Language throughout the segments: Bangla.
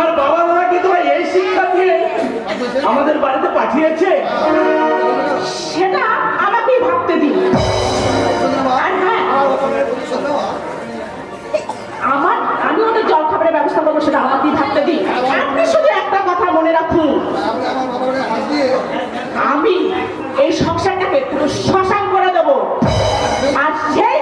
তোমার বাবা মা কি তোমার এই শিক্ষা দিয়ে আমাদের বাড়িতে পাঠিয়েছে? সেটা আমাকেই ভাবতে দিন। হ্যাঁ, আমার, আমি ওদের জল খাবারের ব্যবস্থা করব, সেটা আমাকেই ভাবতে দিই আপনি শুধু একটা কথা মনে রাখুন। আমি এই সংসারটাকে শশান করে দেবো। আর সেই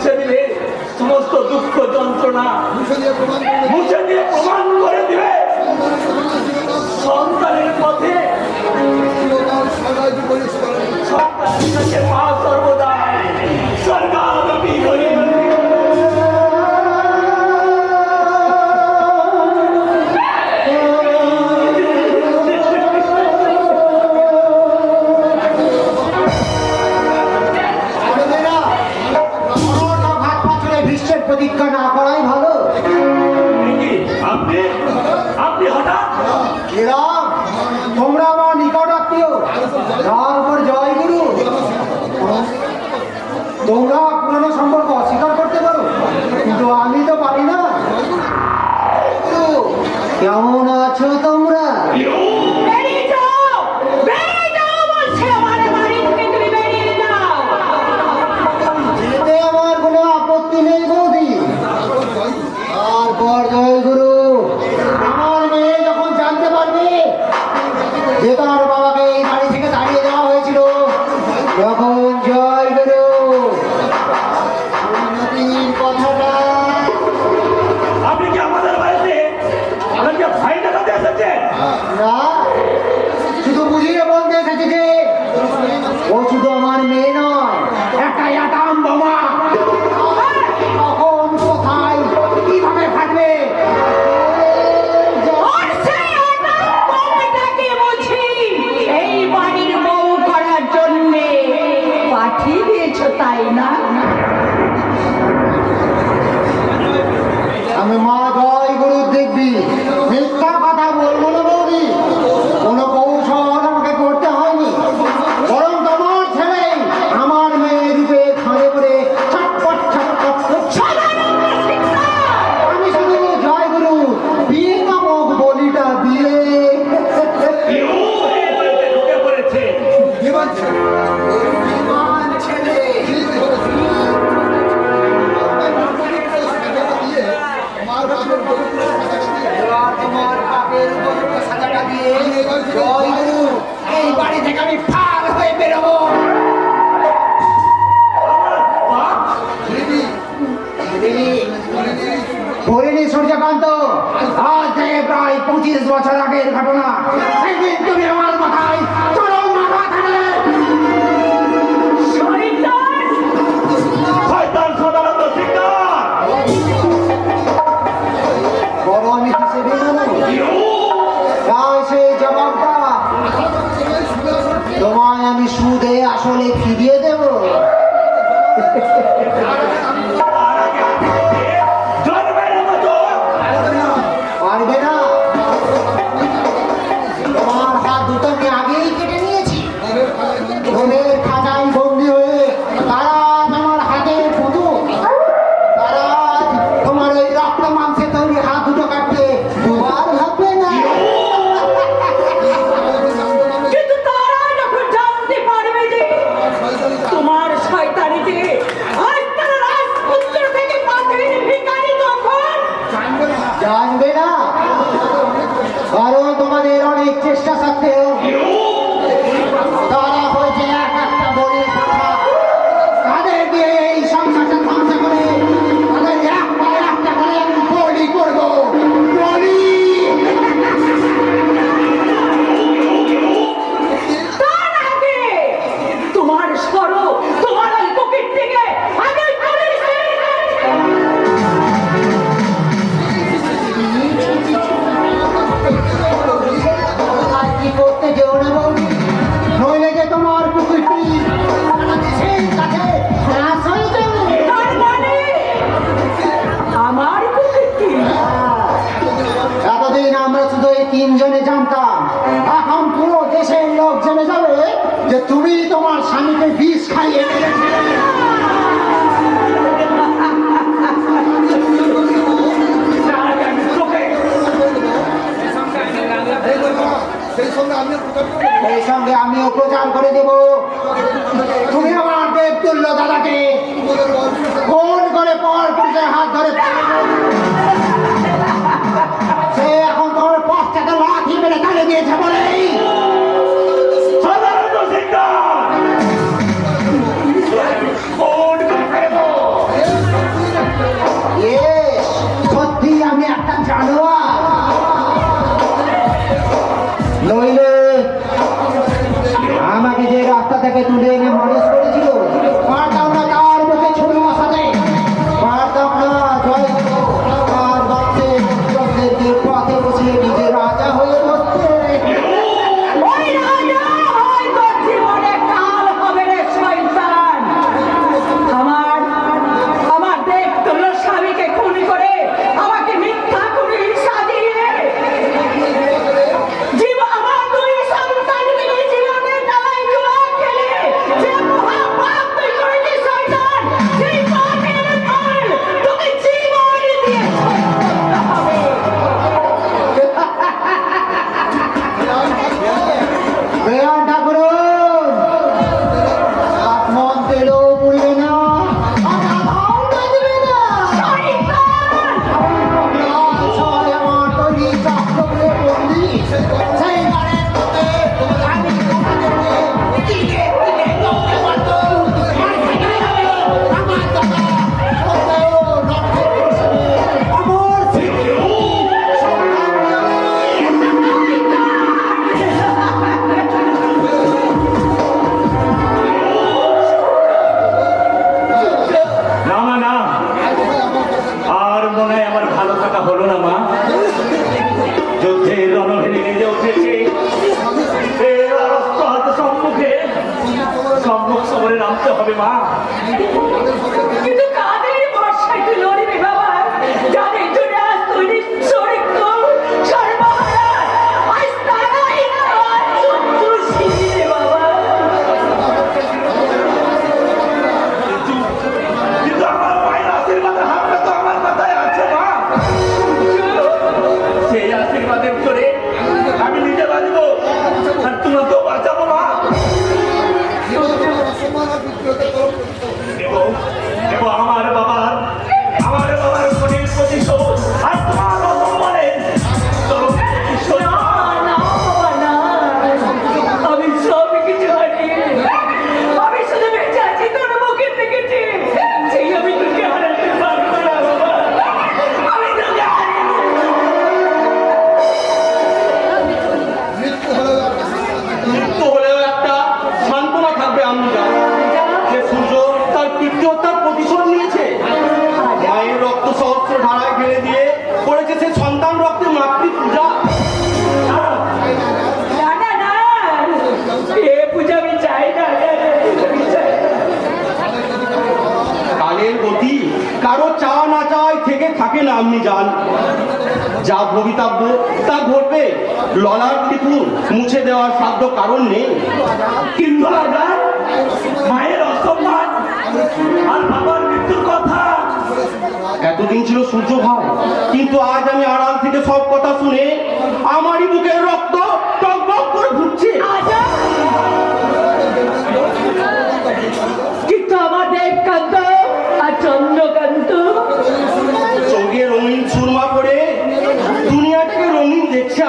মুছে দিলে সমস্ত দুঃখ যন্ত্রণা মুছে দিয়ে প্রমাণ করে দিবে। সন্তানের পথে সর্বদা সরকার দান করে দেব। তুমি আমার দেব তুল্য দাদাকে। সম্মুখ সবরে নামতে হবে মা। থাকবে না আপনি যান যা ভবিতাব্য তা ঘটবে। ললার কিন্তু মুছে দেওয়ার সাধ্য কারণ নেই। কিন্তু মায়ের অসম্মান আর বাবার মৃত্যুর কথা। এতদিন ছিল সূর্য ভাই কিন্তু আজ আমি আড়াল থেকে সব কথা শুনে আমারই বুকের রক্ত টকবক করে ঘুরছে কিন্তু আমার দেবকান্ত আর চন্দ্রকান্ত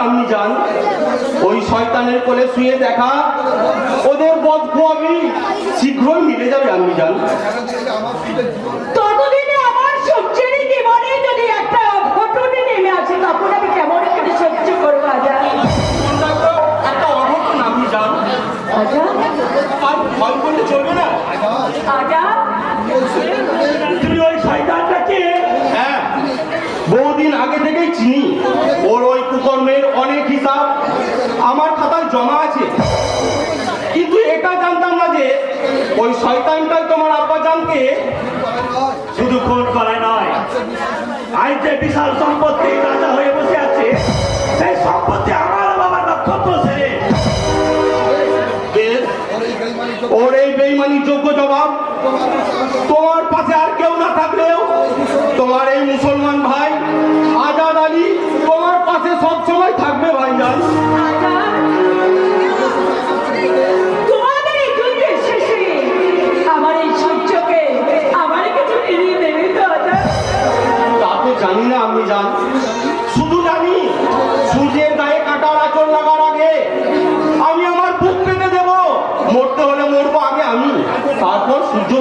আপনি যান ওই শয়তানের কোলে শুয়ে দেখা ওদের বদ্ধ আমি শীঘ্রই মিলে যাবে আপনি যান ততদিনে আমার সবচেয়ে জীবনে যদি একটা নেমে আসে তখন আমি কেমন করে সহ্য করব আজা? একটা অঘটন আপনি যান আজা? আর ভয় করলে চলবে না। আজা? থেকেই চিনি। ওর ওই কুকর্মের অনেক হিসাব আমার খাতায় জমা আছে। কিন্তু এটা জানতাম না যে ওই শয়তানটাই তোমার আব্বা জানকে শুধু খুন করায় নয় আজ যে বিশাল সম্পত্তি রাজা হয়ে বসে আছে। সেই সম্পত্তি আমার বাবার নক্ষত্র ছেড়ে ওর এই বেইমানির যোগ্য জবাব তোমার পাশে আর কেউ না থাকলেও তোমার এই মুসলমান ভাই আজা তা তো জানি না আমি জান শুধু জানি সূর্যের গায়ে কাটার আচর লাগার আগে আমি আমার বুক পেতে দেব। মরতে হলে মরবো আগে আমি তারপর সূর্য।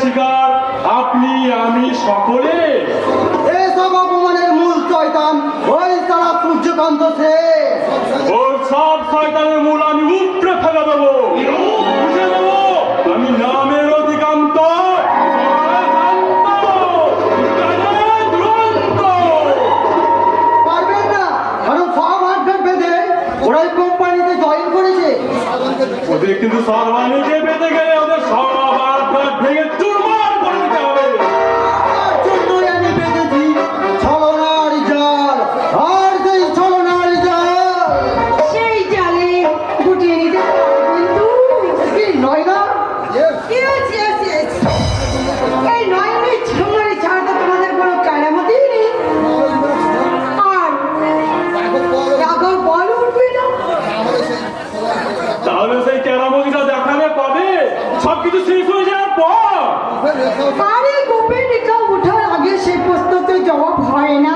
শিকার আপনি আমি সকলে। এসব অপমানের মূল শয়তান ওই সালা সূর্যকান্ত ওর সব শয়তানের মূল আমি উপড়ে ফেলে দেবো। বুঝে দেবো? আমি নামের অধিকান্ত। পারবেন না কারণ সব হাত বেঁধে ওরাই কোম্পানিতে জয়েন করেছে। ওদের কিন্তু সর্বাণীকে সবকিছু শেষ হয়ে যাওয়ার পর আরে গোপেনিকা ওঠার আগে সে প্রশ্নতে জবাব হয় না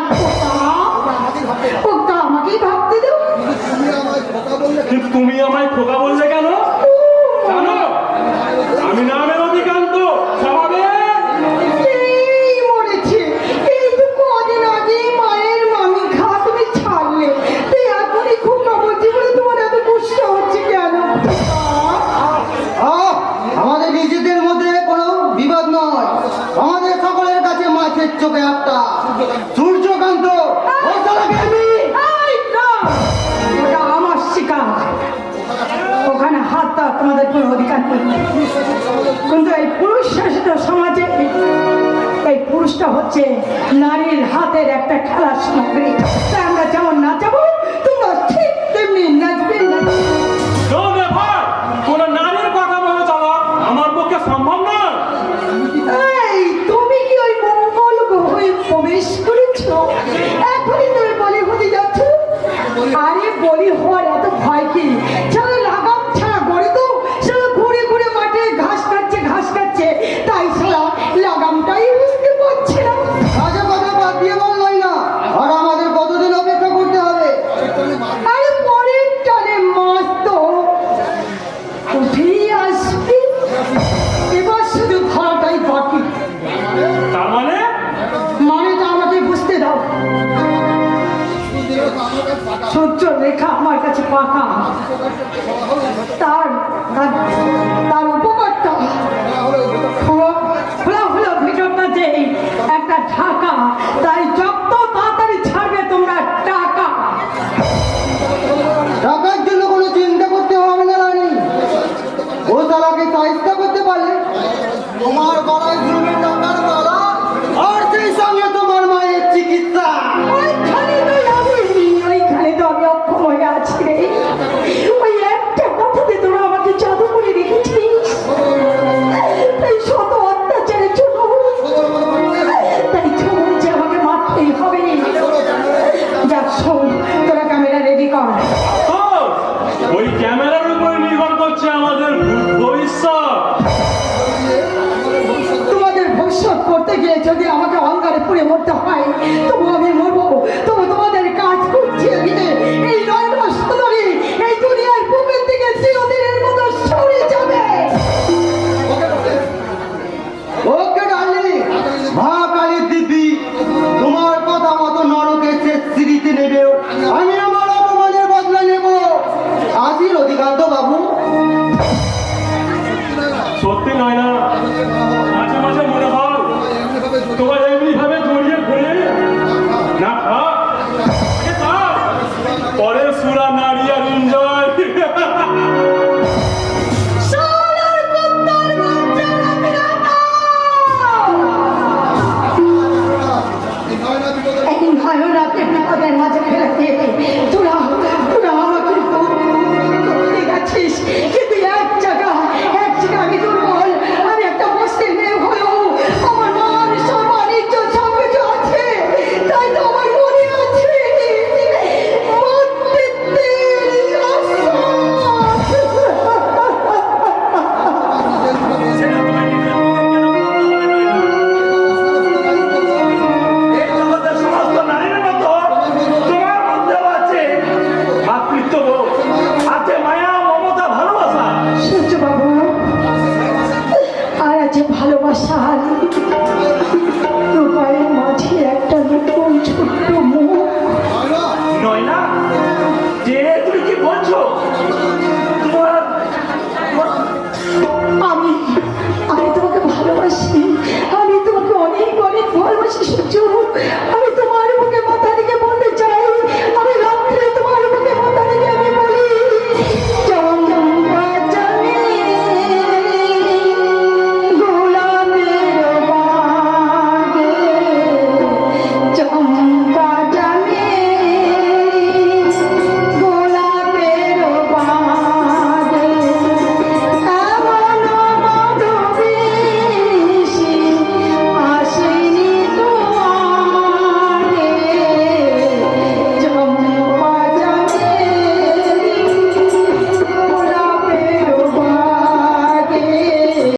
খোকা আমাকেই ভাবতে দেও। তুমি আমায় খোকা বললে কেন? তার তার ভিতরটা যে একটা ঢাকা তাই